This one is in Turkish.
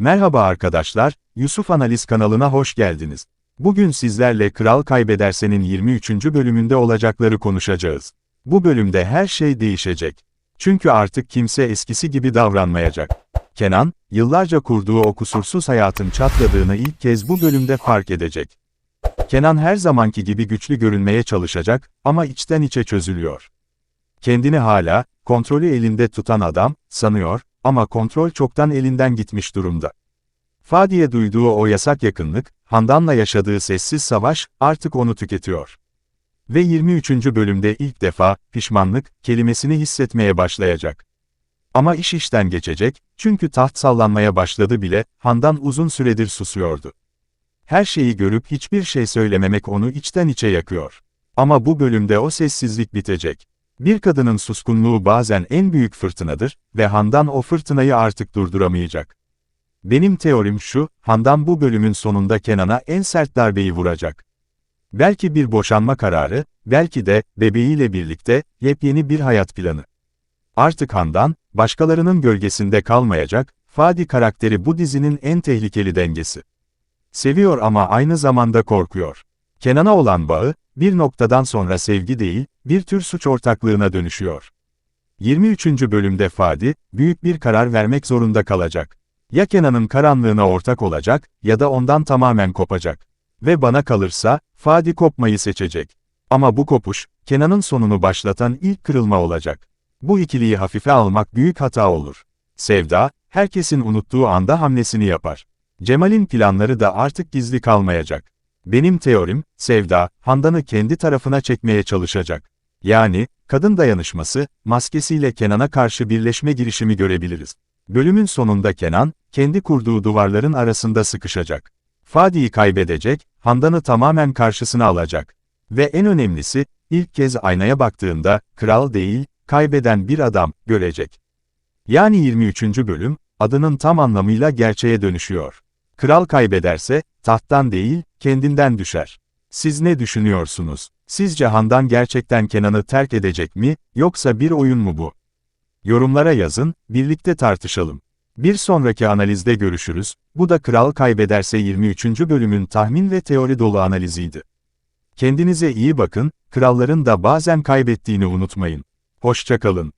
Merhaba arkadaşlar, Yusuf Analiz kanalına hoş geldiniz. Bugün sizlerle Kral Kaybederse'nin 23. bölümünde olacakları konuşacağız. Bu bölümde her şey değişecek. Çünkü artık kimse eskisi gibi davranmayacak. Kenan, yıllarca kurduğu o kusursuz hayatın çatladığını ilk kez bu bölümde fark edecek. Kenan her zamanki gibi güçlü görünmeye çalışacak ama içten içe çözülüyor. Kendini hala, kontrolü elinde tutan adam, sanıyor ama kontrol çoktan elinden gitmiş durumda. Fadiye duyduğu o yasak yakınlık, Handan'la yaşadığı sessiz savaş, artık onu tüketiyor. Ve 23. bölümde ilk defa, pişmanlık, kelimesini hissetmeye başlayacak. Ama iş işten geçecek, çünkü taht sallanmaya başladı bile, Handan uzun süredir susuyordu. Her şeyi görüp hiçbir şey söylememek onu içten içe yakıyor. Ama bu bölümde o sessizlik bitecek. Bir kadının suskunluğu bazen en büyük fırtınadır ve Handan o fırtınayı artık durduramayacak. Benim teorim şu, Handan bu bölümün sonunda Kenan'a en sert darbeyi vuracak. Belki bir boşanma kararı, belki de, bebeğiyle birlikte, yepyeni bir hayat planı. Artık Handan, başkalarının gölgesinde kalmayacak, Fadi karakteri bu dizinin en tehlikeli dengesi. Seviyor ama aynı zamanda korkuyor. Kenan'a olan bağı, bir noktadan sonra sevgi değil, bir tür suç ortaklığına dönüşüyor. 23. bölümde Fadi, büyük bir karar vermek zorunda kalacak. Ya Kenan'ın karanlığına ortak olacak, ya da ondan tamamen kopacak. Ve bana kalırsa, Fadi kopmayı seçecek. Ama bu kopuş, Kenan'ın sonunu başlatan ilk kırılma olacak. Bu ikiliyi hafife almak büyük hata olur. Sevda, herkesin unuttuğu anda hamlesini yapar. Cemal'in planları da artık gizli kalmayacak. Benim teorim, Sevda, Handan'ı kendi tarafına çekmeye çalışacak. Yani, kadın dayanışması, maskesiyle Kenan'a karşı birleşme girişimi görebiliriz. Bölümün sonunda Kenan, kendi kurduğu duvarların arasında sıkışacak. Fadi'yi kaybedecek, Handan'ı tamamen karşısına alacak. Ve en önemlisi, ilk kez aynaya baktığında, kral değil, kaybeden bir adam, görecek. Yani 23. bölüm, adının tam anlamıyla gerçeğe dönüşüyor. Kral kaybederse, tahttan değil, kendinden düşer. Siz ne düşünüyorsunuz? Sizce Handan gerçekten Kenan'ı terk edecek mi, yoksa bir oyun mu bu? Yorumlara yazın, birlikte tartışalım. Bir sonraki analizde görüşürüz, bu da Kral Kaybederse 23. bölümün tahmin ve teori dolu analiziydi. Kendinize iyi bakın, kralların da bazen kaybettiğini unutmayın. Hoşçakalın.